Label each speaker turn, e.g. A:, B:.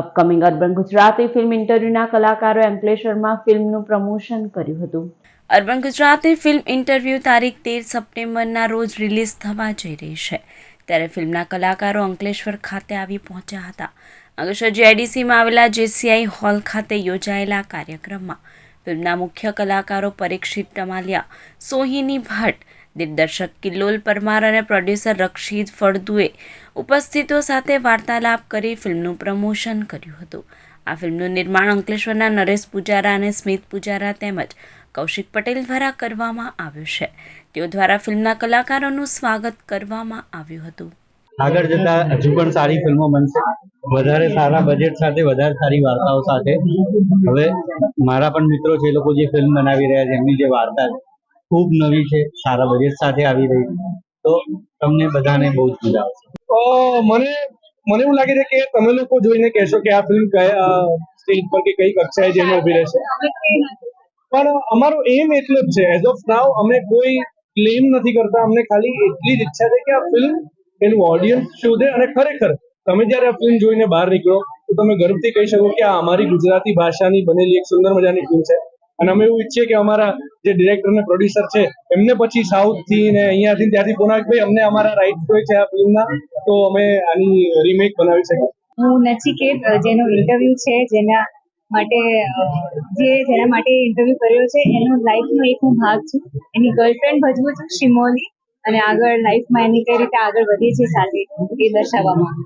A: Upcoming urban Gujarati film ઇન્ટરવ્યુના કલાકારો એમ્પલેશરમાં ફિલ્મનું પ્રમોશન કર્યું હતું. અર્બન ગુજરાતી ફિલ્મ ઇન્ટરવ્યૂ તારીખ તેર સપ્ટેમ્બરના રોજ રિલીઝ થવા જઈ રહી છે. ત્યારે ફિલ્મના કલાકારો અંકલેશ્વર ખાતે આવી પહોંચ્યા હતા. અંકલેશ્વર જીઆઈડીસીમાં આવેલા જેસીઆઈ હોલ ખાતે યોજાયેલા કાર્યક્રમમાં ફિલ્મના મુખ્ય કલાકારો પરીક્ષિત ટમાલિયા, સોહિની ભટ્ટ દિગ્દર્શક કિલ્લોલ પરમાર અને પ્રોડ્યુસર રક્ષિત ફળદુએ ઉપસ્થિતો સાથે વાર્તાલાપ કરી ફિલ્મનું પ્રમોશન કર્યું હતું. આ ફિલ્મનું નિર્માણ અંકલેશ્વરના નરેશ પૂજારા અને સ્મિત પૂજારા તેમજ કૌશિક પટેલ દ્વારા કરવામાં આવ્યું છે. તેઓ દ્વારા ફિલ્મના કલાકારોનું સ્વાગત કરવામાં આવ્યું હતું.
B: આગળ જતા હજુ પણ સારી ફિલ્મો બનશે. વધારે સારા બજેટ સાથે વધારે સારી વાર્તાઓ સાથે. હવે મારા પણ મિત્રો છે એ લોકો જે ફિલ્મ બનાવી રહ્યા છે, એમની જે વાર્તા છે ખૂબ નવી છે, સારા બજેટ સાથે આવી રહી છે. તો તમને બધાને બહુ જ મજા આવશે.
C: મને મને એવું લાગે છે કે તમે લોકો જોઈને કહેશો કે આ ફિલ્મ કયા સ્ટેજ પર કે કઈ કક્ષાએ જઈને ઊભી રહેશે. પણ અમારો એમ એટલો જ છે. એઝ ઓફ નાવ અમે કોઈ ક્લેમ નથી કરતા. અમને ખાલી એટલી જ ઈચ્છા છે કે આ ફિલ્મ એનું ઓડિયન્સ શોધે અને ખરેખર તમે જ્યારે આ ફિલ્મ જોઈને બહાર નીકળો, તો તમે ગર્વથી કહી શકો કે આ અમારી ગુજરાતી ભાષાની બનેલી એક સુંદર મજાની ફિલ્મ છે. અને અમે એવું ઈચ્છીએ કે અમારા જે ડિરેક્ટર અને પ્રોડ્યુસર છે, એમને પછી સાઉથથી ને અહીંયાથી ને ત્યાંથી ભાઈ અમને અમારા રાઈટ હોય છે આ ફિલ્મના તો અમે આની રીમેક બનાવી શકીએ
D: હું નચિકેત જેનો ઇન્ટરવ્યુ છે, જેના માટે જે જેના માટે ઇન્ટરવ્યુ કર્યો છે, એનો લાઈફનો એક હું ભાગ છું એની ગર્લફ્રેન્ડ ભજવું છું શિમોલી અને આગળ લાઈફમાં એની કઈ રીતે આગળ વધે છે, સાથે એ દર્શાવવામાં.